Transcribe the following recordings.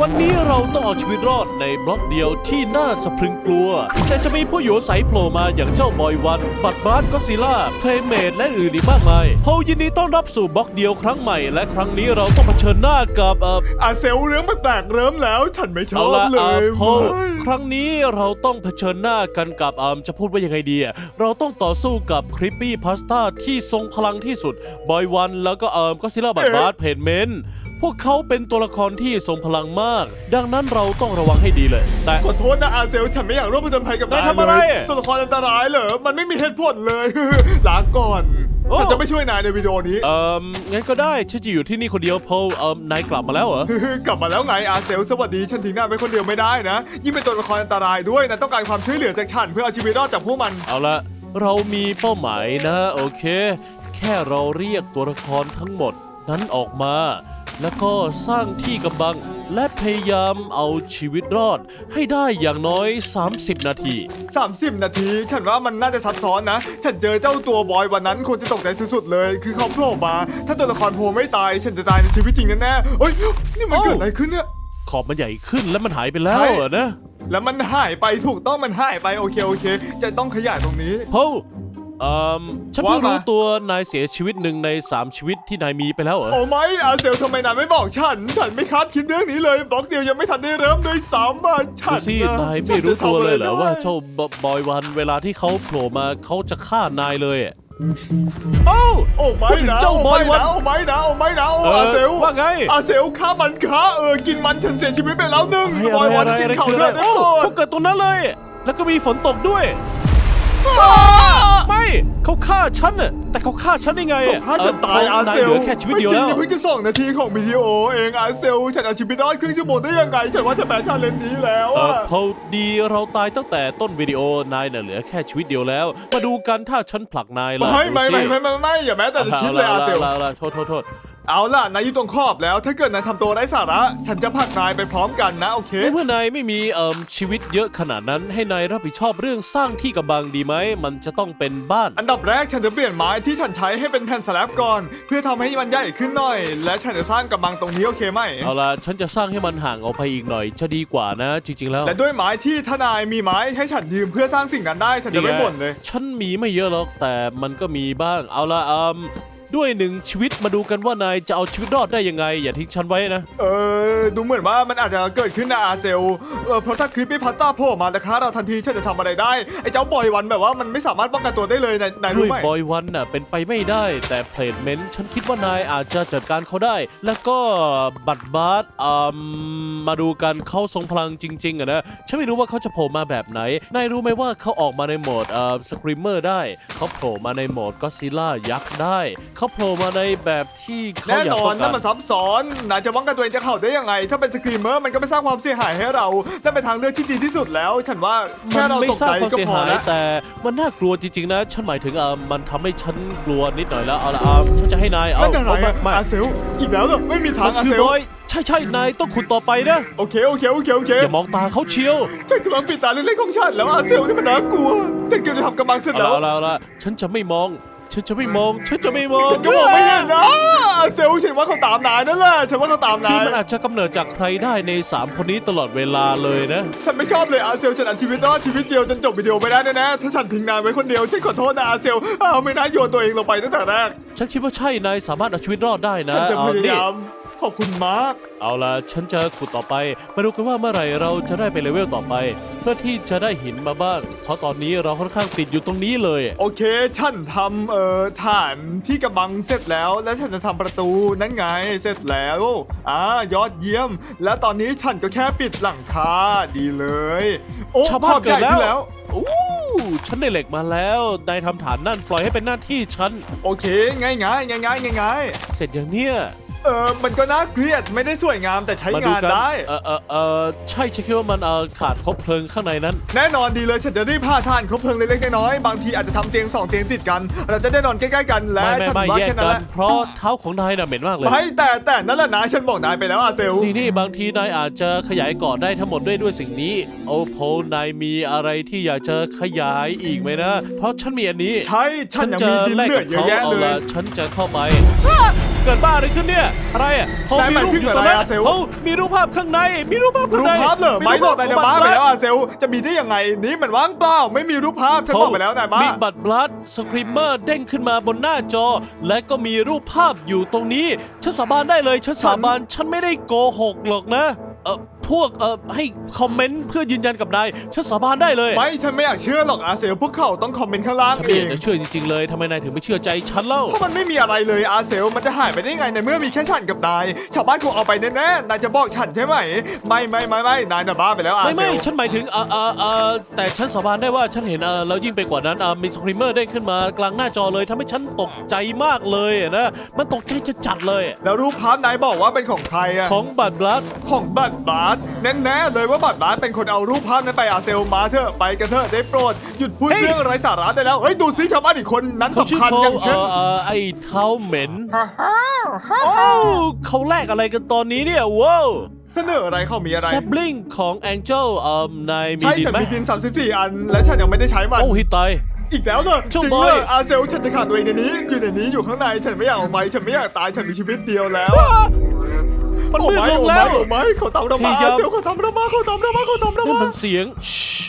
วันนี้เราต้องเอาชีวิตรอดในบล็อกเดียวที่น่าสะพรึงกลัว แต่จะมีผู้อยู่อาศัยโผล่มาอย่างเจ้าบอยวัน บัตบาสก็ซิล่าเพลย์เมดและอื่นอีกมากมายเฮายินดีต้อนรับสู่บล็อกเดียวครั้งใหม่ และครั้งนี้เราต้องเผชิญหน้ากับเอ่ออาเซลเรื่องแปลกๆเริ่มแล้ว ฉันไม่ชเอาอบละเลเอ่อยโพลไม่ครั้งนี้เราต้องเผชิญหน้ากันกับเอ่อจะพูดว่ายังไงดีอะเราต้องต่อสู้กับคริปปี้พาสต้าที่ทรงพลังที่สุดบอยวันแล้วก็เอ่อก็ซิล่าบัตบาสเพนเมน พวกเขาเป็นตัวละครที่ทรงพลังมาก ดังนั้นเราต้องระวังให้ดีเลย แต่ ขอโทษนะอาเซลฉันไม่อยากร่วมผจญภัยกับนายนายทำอะไร เลยตัวละครอันตรายเหรอ มันไม่มีเหตุผลเลย ลาก่อนโอ้ ฉันจะไม่ช่วยนายในวิดีโอนี้ เอ่องั้นก็ได้ฉันจะอยู่ที่นี่คนเดียวโพลเอ่อนายกลับมาแล้วเหรอ กลับมาแล้วไงอาเซลสวัสดีฉันทิ้งนายไปคนเดียวไม่ได้นะ ยิ่งเป็นตัวละครอันตรายด้วยนะต้องการความช่วยเหลือจากฉันเพื่อเอาชีวิตรอดจากพวกมัน เอาละเรามีเป้าหมายนะ โอเค แค่เราเรียกตัวละครทั้งหมดนั้นออกมา แล้วก็สร้างที่กำบัง และพยายามเอาชีวิตรอด ให้ได้อย่างน้อย 30 นาที 30 นาที ฉันว่ามันน่าจะซับซ้อนนะ ฉันเจอเจ้าตัวบอยวันนั้นคนจะตกใจสุดๆเลย คือเขาโผล่มา ถ้าตัวละครโผล่ไม่ตาย ฉันจะตายในชีวิตจริงแน่ๆเฮ้ย นี่มันโอ้เกิดอะไรขึ้นเนี่ย ขอบมันใหญ่ขึ้นแล้วมันหายไปแล้วใช่เหรอนะ แล้วมันหายไปถูกต้องมันหายไปโอเคโอเค จะต้องขยายตรงนี้โพล เอ่อฉันเพิ่งว่ามารู้ตัวนายเสียชีวิตหนึ่งใน3ชีวิตที่นายมีไปแล้วเหรอ โอ้ไม่อาเซลทำไมนายไม่บอกฉัน ฉันไม่คาดคิดเรื่องนี้เลยบล็อกเดียวยังไม่ทันได้เริ่มด้วยซ้ำอะฉัดูนสินะนายไม่รู้ตัวเลยเหรอฉันจะทำะไได้ว่าเจ้าบอยวันเวลาที่เขาโผล่มาเขาจะฆ่านายเลยอะโอ้โอ้ไม่พูดถึงนะเจ้าบอยวันโอ้ไม่นะโอ้ไม่นะโอ้เอออาเซลว่าไงอาเซลฆ่ามันฆ่าเออกินมันฉันเสียชีวิตไปแล้วหนึ่งบอยวันกินเขาคือเลือะอไรดได้โอ้ก่อนเขาเกิดตรงนั้นเลย แล้วก็มีฝนตกด้วย ไม่เขาฆ่าฉันน่ะแต่เขาฆ่าฉันได้ไงเขาฆ่าจะตายอานาเซยลเหลือแค่ชีวิตเดียวแล้ว ไม่จริงนี่เพิ่งจะสองนาทีของวิดีโอเองอาเซลฉันเอาชีวิตรอดครึ่งชั่วโมงได้ยังไงฉันว่าจะแพ้ชาเลนจ์นี้แล้วเอออะเขาดีเราตายตั้งแต่ต้นวิดีโอนายน่ะเหลือแค่ชีวิตเดียวแล้ว มาดูกันถ้าฉันผลักนายล่ะไม่ไม่ดูสิไม่ไม่ไม่ไม่อย่าแม้แต่จะคิดเลยอาเซลละละละโทษโทษโทษ เอาล่ะนายอยู่ตรงขอบแล้ว ถ้าเกิดนายทำตัวไร้สาระ ฉันจะผลักนายไปพร้อมกันนะโอเค ในเมื่อนายไม่มีเอ่มชีวิตเยอะขนาดนั้น ให้นายรับผิดชอบเรื่องสร้างที่กำบังดีไหม มันจะต้องเป็นบ้าน อันดับแรกฉันจะเปลี่ยนไม้ที่ฉันใช้ให้เป็นแผ่นสแลบก่อน เพื่อทำให้มันใหญ่ขึ้นหน่อย และฉันจะสร้างกำบังตรงนี้โอเคไหม เอาละฉันจะสร้างให้มันห่างออกไปอีกหน่อย จะดีกว่านะ จริง ๆ แล้วและด้วยไม้ที่ทนายมีไม้ให้ฉันยืมเพื่อสร้างสิ่งนั้นได้ฉันจะไม่บ่นเลย ฉันมีไม่เยอะหรอกแต่มันก็มีบ้าง เอาละอืม ด้วยหนึ่งชีวิตมาดูกันว่านายจะเอาชีวิตรอดได้ยังไง อย่าทิ้งฉันไว้นะ เออดูเหมือนว่ามันอาจจะเกิดขึ้นนะอาเซลเออเพราะถ้าคลิปปี้พาสต้าโผล่มาแต่ค้าเราทันทีฉันจะทำอะไรได้ไอ้เจ้าบอยวันแบบว่ามันไม่สามารถป้องกันตัวได้เลยนายนายด้รู้วยไหมบอยวันน่ะเป็นไปไม่ได้ แต่เพลทเมนต์ฉันคิดว่านายอาจจะจัดการเขาได้ แล้วก็บัตรบาสอืมมาดูกันเขาทรงพลังจริงๆอะนะฉันไม่รู้ว่าเขาจะโผล่มาแบบไหนนายรู้ไหมว่าเขาออกมาในโหมดเอ่อสครีมเมอร์ได้ เขาโผล่มาในโหมดก็ซิล่ายักษ์ได้ เขาโผล่มาในแบบที่เขาแน่อยากนอต้นองนั่กานรมันซับซ้อนนายจะป้องกันตัวเองจากเขาได้ยังไง ถ้าเป็นสกรีมเมอร์มันก็ไม่สร้างความเสียหายให้เรานั่นเป็นทางเลือกที่ดีที่สุดแล้ว ฉันว่ามัแค่นเราไม่ตกสร้าใจงความก็เสียพอหายแล้วแต่มันน่ากลัวจริงๆนะ ฉันหมายถึงเอ่อมันทำให้ฉันกลัวนิดหน่อยแล้วเอาละอะฉันจะให้นายเอาไม่เป็นไรเอาไม่อะไม่อาเซลอีกแล้วเหรอไม่มีทางมันอาคืเซอลบอยใช่ใช่นายต้องขุดต่อไปนะโอเคโอเคโอเคโอเคอย่ามองตาเขาเชียว ฉันกำลังปิดตาเล็กๆของฉันแล้วอาเซลนี่มันน่ากลัวฉันกำลังจะทำกำบังเสร็จเอาแล้ละว เอาละเอาละฉันจะไม่มอง ฉันจะไม่มอง ฉันจะไม่มองฉันก็มองไม่เห็นนะอาเซลฉันว่าเขาตามนายนั่นแหละฉันว่าเขาตามคืนาอยมันอาจจะกำเนิดจากใครได้ใน 3 คนนี้ตลอดเวลาเลยนะ ฉันไม่ชอบเลยอาเซลฉันอัดชีวิตรอดชีวิตเดียวจนจบวิดีโอไม่ได้แน่ๆถ้าฉันทิ้งนายไว้คนเดียวฉันขอโทษนะอาเซลอ้าวไม่น่าโยนตัวเองลงไปตั้งแต่แรกฉันคิดว่าใช่นายสามารถเอาชีวิตรอดได้นะฉันจะเอาพยานี่ยามขอบคุณมาก เอาละฉันจะขุดต่อไป มาดูกันว่าเมื่อไหร่เราจะได้ไปเลเวลต่อไปเพื่อที่จะได้หินมาบ้าง เพราะตอนนี้เราค่อนข้างติดอยู่ตรงนี้เลย โอเค ฉันทำเอ่อฐานที่กำบังเสร็จแล้ว และฉันจะทำประตูนั่นไงเสร็จแล้วอ่ายอดเยี่ยม และตอนนี้ฉันก็แค่ปิดหลังคาดีเลย โอ้ชาวบ้านภพเกิดใหญ่แล้วขึ้นอู้ฉันได้เหล็กมาแล้วนายทำฐานนั่นปล่อยให้เป็นหน้าที่ฉัน โอเคง่ายง่ายง่ายง่ายง่ายเสร็จอย่างเนี้ย เออมันก็น่าเกลียดไม่ได้สวยงามแต่ใช้มาดูงานกันได้ เออเออเออใช่ฉันคิดว่ามันเออขาดคบเพลิงข้างในนั้น แน่นอนดีเลยฉันจะรีบพาท่านคบเพลิงเล็กๆน้อยๆบางทีอาจจะทำเตียงสองเตียงติดกัน เราจะได้นอนใกล้ๆกันและไม่ไม่ฉันไม่ว่าแยกแค่นั้นกัแหน ละเพราะเท้าของนายน่ะเหม็นมากเลย ไม่แต่แต่นั่นแหละนะฉันบอกนายไปแล้วอาเซล นี่นี่บางทีนายอาจจะขยายเกาะได้ทั้งหมดด้วยด้วยสิ่งนี้ โอ้โพนายมีอะไรที่อยากจะขยายอีกไหมนะ เพราะฉันมีอันนี้ใช่ฉันยังมีดินเหลือเยอะแยะเอาเลยละฉันจะเข้าไป เกิดบ้าอะไรขึ้นเนี่ย อะไรอะเขานายมีหมายรูปถึงอยู่ตรงนั้นอะไรอะเซลล์เขามีรูปภาพข้างใน มีรูปภาพข้างรูปในภาพเหรอไม่หรอกนายจะบ้าไปแล้วอาเซล จะมีได้ยังไง นี่มันว่างเปล่า ไม่มีรูปภาพ ฉันบอกไปแล้วนายบ้ามีบัตรบลัดสครีมเมอร์เด้งขึ้นมาบนหน้าจอ และก็มีรูปภาพอยู่ตรงนี้ ฉันสาบานได้เลย ฉันสาบาน ฉันไม่ได้โกหกหรอกนะ เออ พวกเออให้คอมเมนต์เพื่อยืนยันกับนายฉันสาบานได้เลยไม่ฉันไม่อยากเชื่อหรอกอาเซลพวกเขาต้องคอมเมนต์ข้างล่างฉันเอไม่อยากงจะเชื่อจริงๆเลยทำไมนายถึงไม่เชื่อใจฉันเล่า เพราะมันไม่มีอะไรเลยอาเซลมันจะหายไปได้ไงในเมื่อมีแค่ฉันกับนายชาวบ้านคงเอาไปแน่ๆนายจะบอกฉันใช่ไหม ไม่ไม่ไม่ไม่นายน่ะบ้าไปแล้วอาไม่เซไม่ลฉันหมายถึงเออเออเออแต่ฉันสาบานได้ว่าฉันเห็นเออแล้วยิ่งไปกว่านั้นเออมีสครีมเมอร์เด้งขึ้นมากลางหน้าจอเลยทำให้ฉันตกใจมากเลยอะนะมันตกใจจะจัดเลยอะแล้วรูปภาพนายบอกว่าเป็นของใครอะของบัตรบลัดของบัตรบาสแน่ๆเลยว่าบัตรบาสเป็นคนเอารูปภาพนั้นไปอาเซลมาเถอะไปกันเถอะได้โปรดหยุดพูดเรื่องไร้สาระได้แล้วเฮ้ยดูซิชาวบ้านอีกคนนั้นเขาชื่อสำคัญโคอย่างเอเช่นอเออไอ้เท้าเหม็นฮ่าฮ่าฮ่าโอ้เขาแลกอะไรกันตอนนี้เนี่ยว้าวเสนออะไรเขามีอะไร แซบลิงของ Angel เอ่อนายมีใช่ดินฉันไหมมีดิน 34 อัน และฉันยังไม่ได้ใช้มัน โอ้ฮิตาย อีกแล้วเหรอจเจ้าริงบเลอย ยอาเซลฉันจะขาดตัวเองในนี้ อยู่ในนี้อยู่ข้างในฉันไม่อยากออกไปฉันไม่อยากตายฉันมีชีวิตเดียวแล้ว มันมืดโอ้ลไม่งแล้วโอ้ไม่โอ้ไม่เขาทำเรามาพยายามอาเซลเขาทำเรามาเขาทำเรามาเขาทำเรานั่นมามันเสียงชิ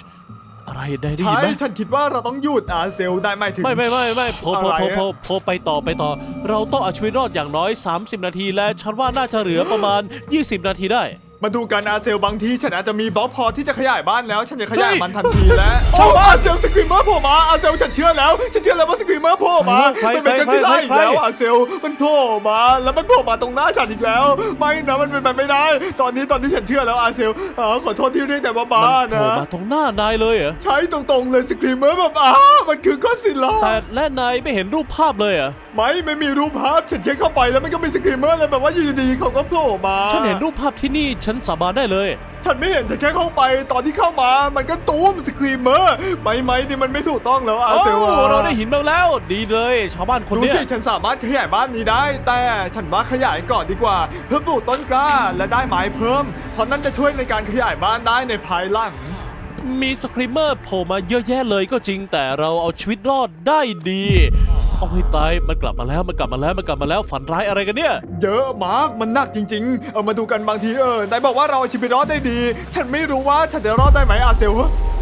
อะไรได้ได้ยินใช่ไหมฉันคิดว่าเราต้องหยุดอาเซลได้ไหมถึงไม่ไม่ไม่ไม่โพโพอะไรโพอะโพโพไปต่อไปต่อ เราต้องเอาชีวิตรอดอย่างน้อย 30 นาทีและฉันว่าน่าจะเหลือประมาณ 20 นาทีได้ มาดูกันอาเซลบางทีฉันอาจจะมีบล็อกพอที่จะขยายบ้านแล้ว ฉันจะขยายเฮ้ยมันทันทีแล้วชาวโอ้บ้านอาเซลสครีมเมอร์โผล่มาอาเซลฉันเชื่อแล้วฉันเชื่อแล้วว่าสครีมเมอร์โผล่มาใครมันเป็นใครกันที่ไล่อีกใครแล้วอาเซลมันโผล่มาแล้วมันโผล่มาตรงหน้าฉันอีกแล้ว ไม่นะมันเป็นไปไม่ได้ ตอนนี้ตอนที่ฉันเชื่อแล้วอาเซลอ๋อขอโทษที่เรียกแต่ว่าบ้ามันโผล่นะ มาตรงหน้านายเลยเหรอ ใช้ตรงๆเลยสครีมเมอร์แบบอ้ามันคือก้อนศิลาแต่และนายไม่เห็นรูปภาพเลยเหรอ ไม่ไม่มีรูปภาพฉันแค่เข้าไปแล้วมันก็มีสครีมเมอร์เลยแบบว่าอยู่ดีๆเขาก็โผล่มา ฉันเห็นรูปภาพที่นี่ฉันสาบานได้เลย ฉันไม่เห็นฉันแค่เข้าไปตอนที่เข้ามามันก็ตูมสครีมเมอร์ไม่ไม่นี่มันไม่ถูกต้องแล้วอาโอ้เซลอะเราได้หินมาแล้ว ดีเลย ชาวบ้านคนดูเนี้ยสิฉันสามารถขยายบ้านนี้ได้ แต่ฉันว่าขยายก่อนดีกว่า เพื่อปลูกต้นกล้าและได้ไม้เพิ่มเพราะนั่นจะช่วยในการขยายบ้านได้ในภายหลัง มีสครีมเมอร์โผล่มาเยอะแยะเลยก็จริงแต่เราเอาชีวิตรอดได้ดี โอ้ยตายมันกลับมาแล้วมันกลับมาแล้วมันกลับมาแล้วฝันร้ายอะไรกันเนี่ย เยอะมากมันหนักจริง ๆ เอามาดูกันบางทีเออนายบอกว่าเราเอาชีวิตรอดได้ดี ฉันไม่รู้ว่าฉันจะรอดได้ไหมอาเซล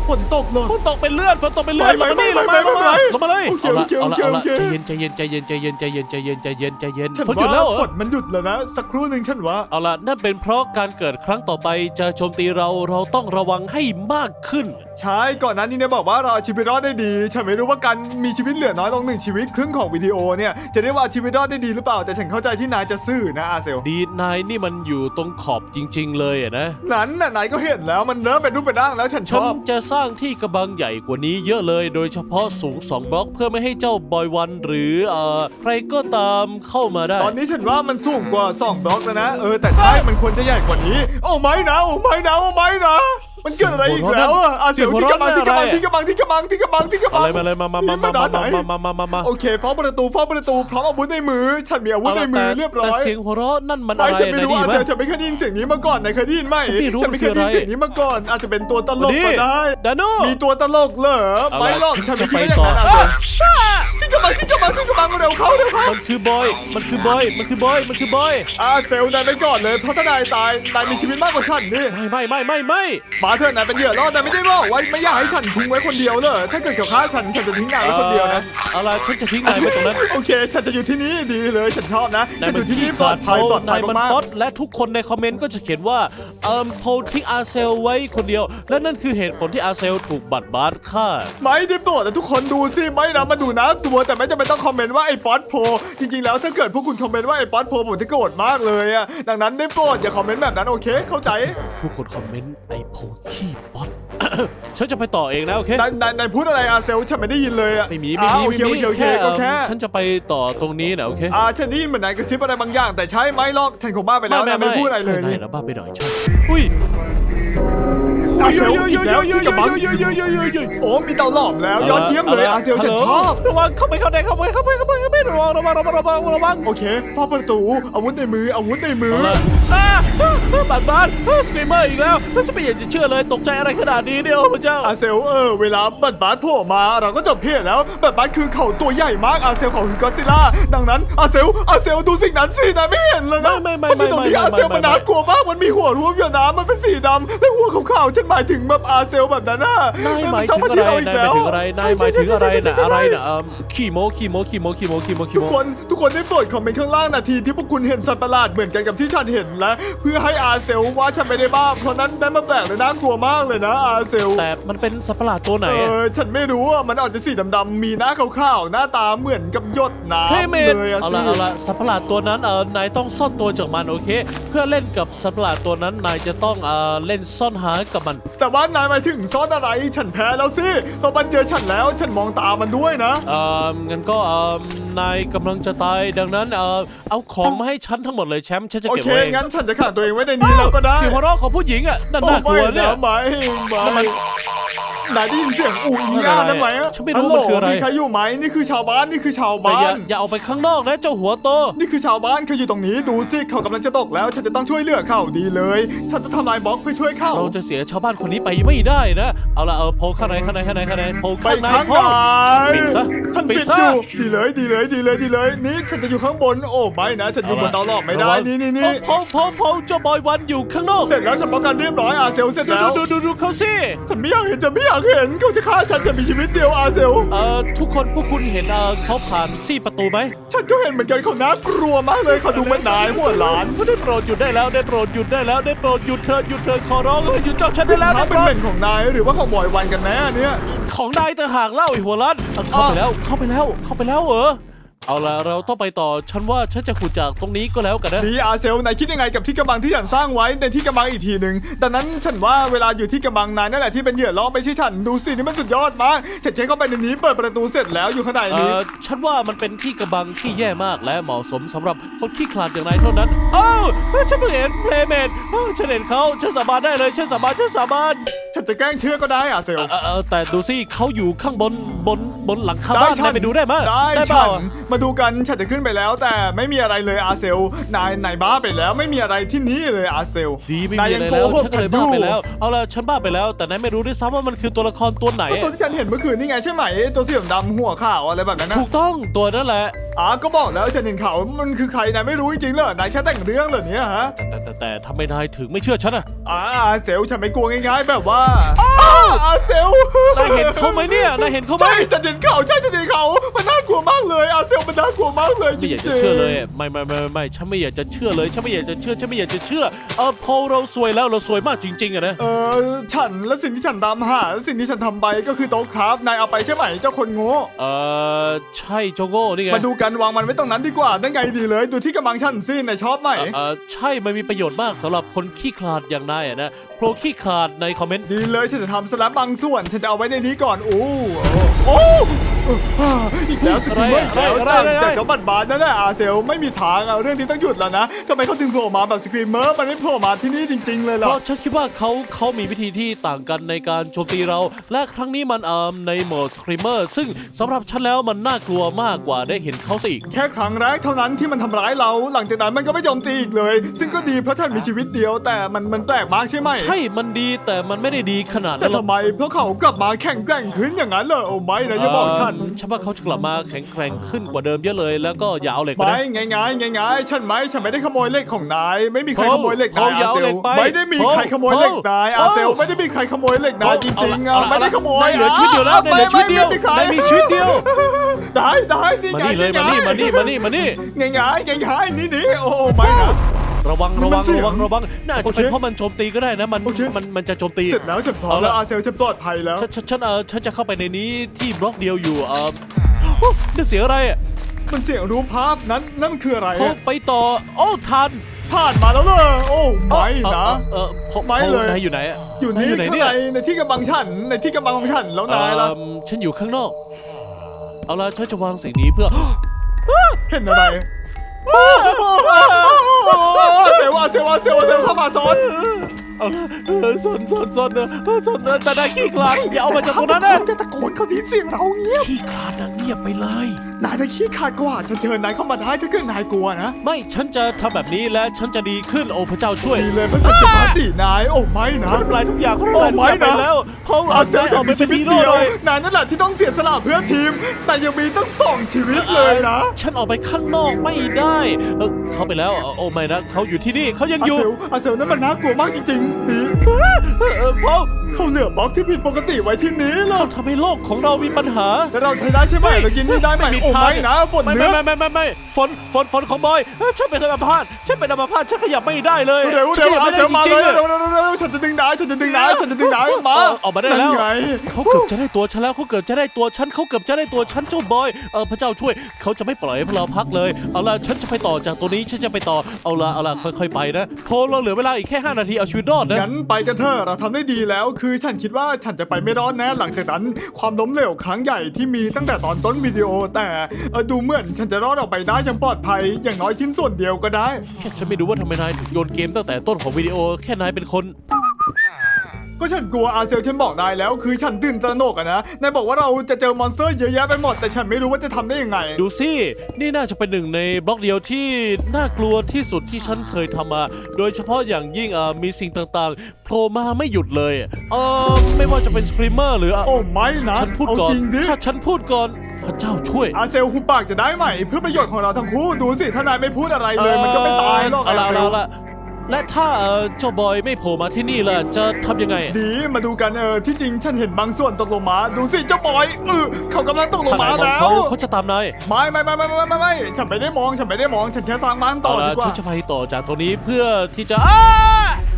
ฝนตกเลย ฝนตกเป็นเลือดฝนตกเป็นเลือดลไม่งมานี่ลไม่งไม่มาลงมาไม่ลงมาเลยโอเคเอาละโอเคเอาละโอเคเอาละโอเคใจเย็นใจเย็นใจเย็นใจเย็นใจเย็นใจเย็นใจเย็นใจเย็นฉันฝนหยุดแล้วเหรว่าอฝนมันหยุดแล้วนะสักครู่หนึ่งฉันว่าเอาละนั่นเป็นเพราะการเกิดครั้งต่อไปจะโจมตีเราเราต้องระวังให้มากขึ้นใช่ก่อนหน้านี้เนี่ยบอกว่าเราเอาชีวิตรอดได้ดี ฉันไม่รู้ว่าการมีชีวิตเหลือน้อยลงหนึ่งชีวิตครึ่งของวิดีโอเนี่ยจะเรียกว่าเอาชีวิตรอดได้ดีหรือเปล่า แต่ฉันเข้าใจที่นายจะซื่อนะอาเซลดีนายนี่มันอยู่ตรงขอบจริง ๆ เลยอะนะ นั้นน่ะนายก็เห็นแล้วมันเริ่มเป็นรูปเป็นร่างแล้วฉันชฉันอบจะสร้างที่กระบังใหญ่กว่านี้เยอะเลย โดยเฉพาะสูง2บล็อกเพื่อไม่ให้เจ้าบอยวันหรือเอ่อใครก็ตามเข้ามาได้ ตอนนี้ฉันว่ามันสูงกว่า2บล็อกแล้วนะเออแต่ใช่มันควรจะใหญ่กว่านี้โอ้ไม่นะโอ้ไม่นะโอ้ไม่นะ มันเกิดอะไรอีกแล้วอะอาเซลที่กำลังที่กำลังที่กำลังที่กำลังที่กำลังที่กำลังอะไรมาเลยมามามามามามามามามามาโอเคเฝ้าประตูเฝ้าประตูพร้อมอาวุธในมือ ฉันมีอาวุธในมือเรียบร้อแต่ยเสียงหัวเราะนั่นมันอะไม่ไรฉันไม่นะรู้ดีอาไหมเซลฉันไม่เคยได้ยินเสียงนี้มาก่อนนายเคยได้ยินไหมฉันไม่รู้ฉันไม่เคยได้ยินมันคืออะไรเสียงนี้มาก่อน อาจจะเป็นตัวตลกนี่ก็ได้ดานุมีตัวตลกเหรอเอาไม่ล่ะหรอกฉัฉันนไม่จะคิดว่าอย่างนั้นไปอาต่ อเซลที่กำลังที่กำลังที่กำลังเร็วเข้าเร็วเข้ามันคือบอย มันคือบอย มันคือบอย มันคือบอยอาเซลนายไปก่อนเลยเพราะถ้านายตายนายมีชีวิตมากกว่าฉันนี่ไม่ไม่ไม่ไม่ไม่มาเถอะนายเป็นเหยื่อรอดนายไม่ได้บอกไว้ไม่อยากให้ฉันทิ้งไว้คนเดียวเลยถ้าเกิดกับฆ่าฉันฉันจะทิ้งนายไว้คนเดียวนะเอาล่ะฉันจะทิ้งนายไว้ตรงนั้นโอเค ฉันจะอยู่ที่นี่ดีเลยฉันชอบนะนาฉัยนอมันยู่ที่ขี้นี่ปลขาอดดโพภัยปลอดภันายยมันมากๆป๊อตและทุกคนในคอมเมนต์ก็จะเขียนว่าเอ่อโพลทิ้งอาเซลไว้คนเดียว และนั่นคือเหตุผลที่อาเซลถูกบัตรบาสฆ่าไม่ได้โปรดนะทุกคนดูสิไม่นะมาดูนะกลัวแต่ไม่จำเป็นต้องคอมเมนต์ว่าไอ้ป๊อตโพลจริงๆแล้วถ้าเกิดพวกคุณคอมเมนต์ว่าไอ้ป๊อตโพลผมจะโกรธมากเลยอะดังนั้นได้โปรดอย่าคอมเมนต์แบบนั้นโอเค เข้าใจผู้คนคอมเมนต์ไอ้โพลขี้ป๊อต ฉันจะไปต่อเองนะโอเค นายนายนายพูดอะไรอาเซลฉันไม่ได้ยินเลยอะไม่มีไม่มีอ่าโอไม่เคมีโอเคโอเคแค่ก็แค่เอิ่มฉันจะไปต่อตรงนี้นะโอเคอ่าฉันได้ยินเหมือนนายกระซิบอะไรบางอย่าง แต่ใช่ไหมหรอกฉันคงบ้าไปแล้วนายไม่ได้พูดอะไรเลย ใช่นี่นายนะบ้าไปหน่อยใช่อุ้ย อาเซลอีกแล้วที่กระบังโอ้มีเตาหลอมแล้วยอดเยี่ยมเลยอาเซลฉันชอบระวังเข้าไปเข้าในเข้าไปเข้าไปเข้าไปเข้าไประวังระวังระวังระวังระวังโอเคเฝ้าประตูอาวุธในมืออาวุธในมืออ่าบาดบาดสกรีมเมอร์อีกแล้วจะไม่อยากจะเชื่อเลยตกใจอะไรขนาดนี้เนี่ยพระเจ้าอาเซลเออเวลาบัตรบาสโผล่มาเราก็จบเพศแล้วบัตรบาสคือเขาตัวใหญ่มากอาเซลเขาคือกอซิล่าดังนั้นอาเซลอาเซลดูสิ่งนั้นสินาไม่เห็นเลยนะไม่ไม่นไม่อยู่ตรงไม่นี้ไม่อาเซลไม่มันน่ากลัวมากมันมีหัวรวมอยู่น้ำมันเป็นสีดำและหัวขาวๆฉันหมายถึงแบบอาเซลแบบนั้นน่ะนายหมายเอถึองมันอะไรชบมที่เนายหมายถึงอะไรนายหมายถึงอะไรใช่นะใช่ใช่อะไรใช่นะอืมขี่โมขี่โมขี่โมขี่โมขี่โมขี่ทุโมกคนทุกคนได้โปรดคอมเมนต์ข้างล่างนาทีที่พวกคุณเห็นสัตว์ประหลาดเหมือนกันกับที่ฉันเห็นและเพื่อให้อาเซลว่าฉันไม่ได้บ้าเพราะนั้นได้มาแปลกและน่ากลัวมากเลยนะอาเซลแต่มันเป็นสัตว์ประหลาดตัวไหนเออะอฉันไม่รู้อะมันอาจจะสีดำๆมีหน้าขาวๆหน้าตาเหมือนกับหยดน้ำเฮ้ยเมนเลยอะเอาสิละเอาละสัตว์ประหลาดตัวนั้นเออนายต้องซ่อนตัวจากมันโอเค เพื่อเล่นกับสัตว์ประหลาดตัวนั้นนายจะต้องเออเล่นซ่อนหากับมันแต่ว่านายหมายถึงซ่อนอะไร ฉันแพ้แล้วสิเพราะมันเจอฉันแล้ว ฉันมองตามันด้วยนะ เอองั้นก็เออนายกำลังจะตายดังนั้นเออเอาของมาให้ฉันทั้งหมดเลยแชมป์ฉันจะโอเก็บเค ไว้เองงั้นฉันจะขังตัวเองไว้ในนี้แล้วก็ได้เสียงหัวเราะของผู้หญิงอะนั่นโอ้น่ากลัวไม่เนี่ยนะไม่ นั่นมัไม่นนายได้ยินเสียงอูอีนั่อานอะไรนั่นไหมอะฉันไม่รู้มันคืออะไรฮัลโหลมีใครอยู่ไหมนี่คือชาวบ้านนี่คือชาวแต่บ้าอย่าน อย่าเอาไปข้างนอกนะเจ้าหัวโต นี่คือชาวบ้านเขาอยู่ตรงนี้ดูสิเขากำลังจะตกแล้ว ฉันจะต้องช่วยเหลือเขาดีเลย ฉันจะทำลายบล็อกเพื่อช่วยเขาเราจะเสียชาวบ้านคนนี้ไปไม่ได้นะ เอาละเออโพลข้างในข้างในข้างในข้างในโพลไปข้างในข้างโพลในปิดซะฉันปิปิดดซะอยู่ดีเลยดีเลยดีเลยดีเลย นี่ฉันจะอยู่ข้างบนโอ้ไม่นะฉันอยู่บนเตาหลอกไม่ได้นี่นี่นี่โพลโพลโพลเจ้าบอยวันอยู่ข้างนอกเสร็จแล้วฉันป้องกันเรียบร้อยอาเซลเสร็จดูแล้วดูดูดูเขาสิฉันไม่อยากเห็นฉันไม่อยากเห็นเขาจะฆ่าฉันจะมีชีวิตเดียวอาเซล เอ่อทุกคนพวกคุณเห็นเอ่อเขาผ่านซี่ประตูไหมฉันก็เห็นเหมือนกันเขาน่ากลัวมากเลยเขาดูเหมือนนายหัวหลานได้โปรดหยุดได้แล้วได้โปรดหยุดได้แล้วได้โปรดหยุดเถิดหยุดเถิดขอร้องเออหยุดจ้องฉันได้แล้วได้ถ้าโปเป็นรเหดม็นของนายหรือว่าของบอยวันกันแน่เนี่ย ของนายต่างหากเล่าไอ้หัวรันเอาเข้าไปแล้วเข้าไปแล้วเข้าไปแล้วเออ เอาละเราต้องไปต่อฉันว่าฉันจะขุดจากตรงนี้ก็แล้วกันนะดีอาเซลนายคิดยังไงกับที่กำบังที่ฉันสร้างไว้ในที่กำบังอีกทีหนึ่งดังนั้นฉันว่าเวลาอยู่ที่กำบังนายนั่นแหละที่เป็นเหยื่อล่อไม่ใช่ฉันดูสินี่มันสุดยอดมากเสร็จแค่เข้าไปในนี้เปิดประตูเสร็จแล้วอยู่ข้างในเอนี้อฉันว่ามันเป็นที่กระบังที่แย่มากและเหมาะสมสำหรับคนขี้ขลาดอย่างนายเท่านั้นเอ้าฉันเพิ่งเห็นเพลย์เมดฉันเห็นเขาฉันสาบานได้เลยฉันสาบานฉันสาบานฉันจะแกล้งเชื่อก็ได้อาเซล เออเออแต่ดูสิเขาอยู่ข้างบนบนบนหลังคาบ้านนายไปดูได้ไหมได้เปฉัล่านมาดูกันฉันจะขึ้นไปแล้ว แต่ไม่มีอะไรเลยอาเซล นายนายบ้าไปแล้วไม่มีอะไรที่นี่เลยอาเซลดีไม่นายมียัอะไรโกแล้วหกฉันก็เลยบ้าไปแล้ว เอาละฉันบ้าไปแล้ว แต่นายไม่รู้ด้วยซ้ำว่ามันคือตัวละครตัวไหน ก็ตัวที่ฉันเห็นเมื่อคืนนี่ไงใช่ไหมตัวสีดำๆหัวขาวอะไรแบบนั้นนะถูกต้องตัวนั่นแหละอ่าก็บอกแล้วฉันเห็นเขามันคือใครนายไม่รู้จริงๆเหรอนายแค่แต่งเรื่องเหรอเนี่ยฮะแต่แต่แต่แต่ทำไมนายถึงไม่เชื่อฉันอะอ่าอาเซลฉันไม่กลัวง่ายๆแบบว่าอาเซลนายเห็นเขาไหมเนี่ยนายเห็นเขาไหมใช่ฉันเห็นเขาใช่ฉันเห็นเขา มันน่ากลัวมากเลยอาเซลมันน่ากลัวมากเลยจไม่ริงอยากๆจะเชื่อเลยอะไม่ไม่ไม่ไม่ไม่ฉันไม่อยากจะเชื่อเลยฉันไม่อยากจะเชื่อฉันไม่อยากจะเชื่อเออพอเราซวยแล้วเราซวยมากจริงๆอะนะ เออฉันและสิ่งที่ฉันตามหาและสิ่งที่ฉันทำไปก็คือโต๊ะครับนายเอาไปใช่ไหมเจ้าคนโง่เออใช่โจโง่นี่ไงมาดูกันวางมันไว้ตรงนั้นดีกว่าได้ไงดีเลย ดูที่กำลังฉันสินายชอบไหม เอ่อเออใช่มันมีประโยชน์มากสำหรับคนขี้ขลาดอย่างนายอะนะโปรขี้ขลาดในคอมเมนต์ ดีเลยฉันจะทำสลับบางส่วน ฉันจะเอาไว้ในนี้ก่อน โอ้โอ้ อีกแล้วสกิมเมอร์อีกแล้วจากจากเจ้าบัตรบานนั่นแหละอาเซลไม่มีทางอะเรื่องนี้ต้องหยุดแล้วนะทำไมเขาถึงโผล่มาแบบสกรีมเมอร์มันไม่โผล่มาที่นี่จริง ๆ เลยเพล่ะราะฉันคิดว่าเขาเขามีวิธีที่ต่างกันในการโจมตีเรา และครั้งนี้มันเอ่อในโหมดสครีมเมอร์ซึ่งสำหรับฉันแล้วมันน่ากลัวมากกว่าได้เห็นเขาซะอีกแค่ครั้งแรกเท่านั้นที่มันทำร้ายเรา หลังจากนั้นมันก็ไม่โจมตีอีกเลย ซึ่งก็ดีเพราะฉันมีชีวิตเดียว แต่มันมันแปลกมากใช่ไหมใช่มันดีแต่มันไม่ได้ดีขนาดแต่นั้นหรอก ทำไมเพราะเขากลับมาแข่งแกร่งขึ้นอย่างนั้นเหรอโอ้ไม่นะอย่าบอกฉันเฉันว่าเขาจะกลับมาแข็งแกร่งขึ้นกว่าเดิมเยอะเลย แล้วก็อย่าเอาเหล็กไปไม่นะง่ายๆง่ายๆฉันไม่ฉันไม่ได้ขโมยเหล็กของนายไม่มีใครโอ้ขโมยเหล็กโอ้นายอย่าอาเอาเซเหล็ลกไปไม่ได้มีใครขโมยเหล็กนายโอ้อาเซลโอ้ไม่ได้มีใครขโมยเหล็กนายจริงๆเอาอะละไม่ได้ขโมยนายเหลือชีวิตเดียวแล้วนายเหลือชีวิตเดียวไม่ไม่นายมีชีวิตเดียว ได้ได้นี่มาไงนี่เลยมานี่มานี่มานี่มานี่ง่ายง่ายๆง่ายๆนี่นี่โอ้ไม่นะ ระวังระวังมันเสียงระวังระวังน่าจะเป็นโอเคเพราะมันโจมตีก็ได้นะมันโอเคมันมันจะโจมตีเสร็จแล้วฉันพร้อมเอาแล้ละวอาเซลฉันปลอดภัยแล้วฉันฉันฉันเออฉันจะเข้าไปในนี้ที่บล็อกเดียวอยู่เออโอ้นี่เสียงอะไรอะมันเสียงรูปภาพนั้นนั่นมันคืออะไรเขาอะไปต่อโอ้ทันผ่านมาแล้วเลยโอ้ไม่นะเออเออเออไม่เลยนายอยู่ไหนอะอยู่านี่อยู่ไหนข้างเนี่ยในในที่กำบังฉันในที่กำบังของฉันแล้วนายล่ะเอิ่มฉันอยู่ข้างนอก เอาละฉันจะวางสิ่งนี้เพื่อเห็นอะไรอา เซลอาเซลอาเซลอาเซลเข้ามาซ้อน เอาละเออสนสนสนเนอะเออสนเนอะแต่ได้ขี้คลาดอย่าเอามาจากตรงนั้นนะจะตะโกนเขาดีเสียงเราเงียบขี้คลาดนะเงียบไปเลย นายได้ขี้ขาดกว่าฉันเชิญนายเข้ามาได้ถ้าเกิดนายกลัวนะ ไม่ฉันจะทำแบบนี้และฉันจะดีขึ้นโอ้พระเจ้าช่วยดีเลยเพราะฉันจะมาสีนาย โอ้ไม่นะเขาทำลายทุกอย่างเขาโอ้ทำลายทุกอย่างไม่นะไปแล้วเขาอาเอาเซลใจฉัอนอกไปมีเป็ชีนวิตฮีโร่เดียวเลย นายนั่นแหละที่ต้องเสียสละเพื่อทีม แต่ยังมีตั้งสองชีวิตเลยนะฉันออกไปข้างนอกไม่ได้เออเขาไปแล้วโอ้ไม่นะเขาอยู่ที่นี่เขายังอาอยู่ เซลอาเซลนั่นมันน่ากลัวมากจริงๆดีเออ เออเขาเขาเหลือบล็อกที่ผิดปกติไว้ที่นี้เลเขายทำให้โลกของเรามีปัญหา แล้วเราใช้ได้ใช่ไหมเรากินนี่ได้ไหมโอ้ไม่นะฝนไม่เนื้ไม่อไม่ไม่ไม่ไม่ฝนฝนฝนของบอยเอ้ยฉันเป็นอัมพาตฉันเป็นอัมพาตฉันขยับไม่ได้เลยเร็วฉัเร็นวขยับอาไม่เซได้ลจมาริงเลยๆอะเร็วเร็วเร็วฉันจะดึงนายฉันจะดึงนายฉันจะดึงนายมาเออออกมาได้แล้วนั่นไงเขาเกือบจะได้ตัวฉันแล้วเขาเกือบจะได้ตัวฉันเขาเกือบจะได้ตัวฉันเจ้าบอยเออพระเจ้าช่วยเขาจะไม่ปล่อยให้พวกเราพักเลยเอาละฉันจะไปต่อจากตัวนี้ฉันจะไปต่อเอาละเอาละค่อยๆไปนะโพลเราเหลือเวลาอีกแค่ 5 นาทีเอาชีวิตรอดนะงั้นไปกันเถอะเราทำได้ดีแล้วคือฉันคิดว่าฉันจะไปไม่รอดแน่หลังจากนั้นความล้มเหลวครั้งใหญ่ที่มีตั้งแต่ตอนต้นวิดีโอ แต่ดูเหมือนฉันจะรอดออกไปได้อย่างปลอดภัย อย่างน้อยชิ้นส่วนเดียวก็ได้ แค่ฉันไม่รู้ว่าทำไมนายถึงโยนเกมตั้งแต่ต้นของวิดีโอแค่นายเป็นคน ก็ฉันกลัวอาเซลฉันบอกนายแล้ว คือฉันตื่นตระหนกอะนะนายบอกว่าเราจะเจอมอนสเตอร์เยอะแยะไปหมด แต่ฉันไม่รู้ว่าจะทำได้ยังไง ดูสิ นี่น่าจะเป็นหนึ่งในบล็อกเดียวที่น่ากลัวที่สุดที่ฉันเคยทำมา โดยเฉพาะอย่างยิ่งเอ่อมีสิ่งต่างๆโผล่มาไม่หยุดเลยเออไม่ว่าจะเป็นสครีมเมอร์หรืออะโอ้ไม่นะฉันพูดเอาก่อนจริงดิถ้าฉันพูดก่อนพระเจ้าช่วยอาเซลหุบปากจะได้ไหมเพื่อประโยชน์ของเราทั้งคู่ดูสิถ้านายไม่พูดอะไรเลย มันก็ไม่ตายหรอกเอาละอาเอาเซละลเอาละ และถ้าเอ่อเจ้าบอยไม่โผล่มาที่นี่ล่ะจะทำยังไงดีมาดูกันเออที่จริงฉันเห็นบางส่วนตกลงมา ดูสิเจ้าบอยเออเขากำลังตกลงถ้านามายมองแล้วเขาเขาจะตามนายไม่ไม่ไม่ไม่ไม่ไม่ไม่ฉันไม่ได้มองฉันไม่ได้มองฉันแค่สร้างบ้านต่เอาอละดีกว่าฉันจะไปต่อจากตรงนี้เพื่อที่จะอ้า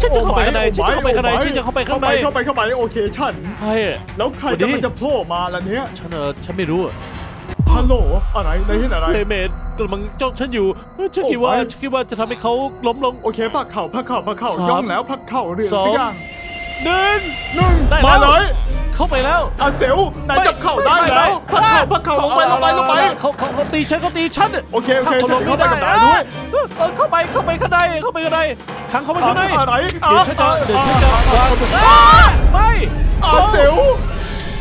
ฉันจะเข้าไปข้างในฉันจะเข้าไปข้างในฉันจะเข้าไปข้างในเข้าไปเข้าไปโอเคฉัน ใช่อะแล้วใครวันนี้ กำลังจะโผล่มาล่ะเนี่ยฉันเออฉันไม่รู้อะฮัลโหลอะไรในที่อะไร เลเมด กำลังจ้องฉันอยู่เอ้ยฉันคิดว่าโอ้ยฉันคิดว่าจะทำให้เขาล้มลง โอเคพักเข่าพักเข่าพักเข่าสามย่องแล้วพักเข่าเรือสอง สักอย่างหนึ่ง หนึ่งได้มาแล้วเลยเข้าไปแล้วอาเซลนายจับเข่าได้แล้วพักเข่าพักเข่าลงไปลงไปลงไป เขาเขาเขาตีฉันเขาตีฉันโอเคโอเคถ้าเขาลงเข้าไม่ไปได้กับนายด้วย เออเออเข้าไปเข้าไปข้างในเข้าไปข้างในขังเข้าไปข้างในอะไรเดี๋ยวฉันจะอะเดี๋ยวฉันอะจะวางอะอ้าไม่อาเซล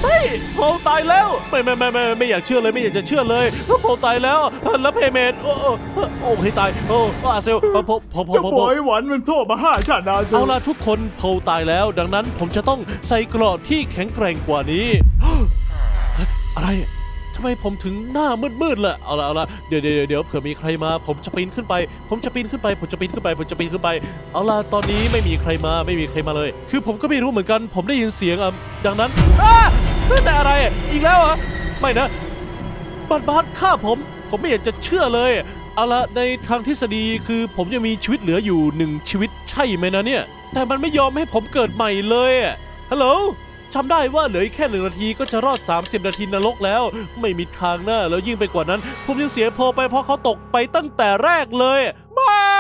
ไม่โพลตายแล้วไม่ไม่ไม่ไม่ไม่อยากเชื่อเลยไม่อยากจะเชื่อเลยโพลตายแล้วแล้วเพย์เมนโอ้โอ้โอ้ให้ตายโอ้อาเซลโพโพโพโพเจ้าโพบอยหวันมันโผล่มาหาฉันอาเซลเอาล่ะทุกคนโพลตายแล้ว ดังนั้นผมจะต้องใส่เกราะที่แข็งแกร่งกว่านี้ อะไร ทำไมผมถึงหน้ามืดๆล่ะเอาละเอาละเดี๋ยวเดี๋ยวเดี๋ยวเผื่อมีใครมา ผมจะปีนขึ้นไป ผมจะปีนขึ้นไป ผมจะปีนขึ้นไป ผมจะปีนขึ้นไป เอาล่ะตอนนี้ไม่มีใครมาไม่มีใครมาเลย คือผมก็ไม่รู้เหมือนกัน ผมได้ยินเสียงอะดังนั้นอ้าแต่อะไรอีกแล้วเหรอะไม่นะบัตบาสฆ่าผม ผมไม่อยากจะเชื่อเลยเอาละในทางทฤษฎีคือผมยังมีชีวิตเหลืออยู่หนึ่งชีวิตใช่ไหมนะเนี่ย แต่มันไม่ยอมให้ผมเกิดใหม่เลยอะฮัลโหล จำได้ว่าเหลือแค่หนึ่งนาทีก็จะรอด 30 นาทีนรกแล้ว ไม่มีทางหน้าแล้วยิ่งไปกว่านั้น ผมยังเสียโพลไปเพราะเขาตกไปตั้งแต่แรกเลยไม่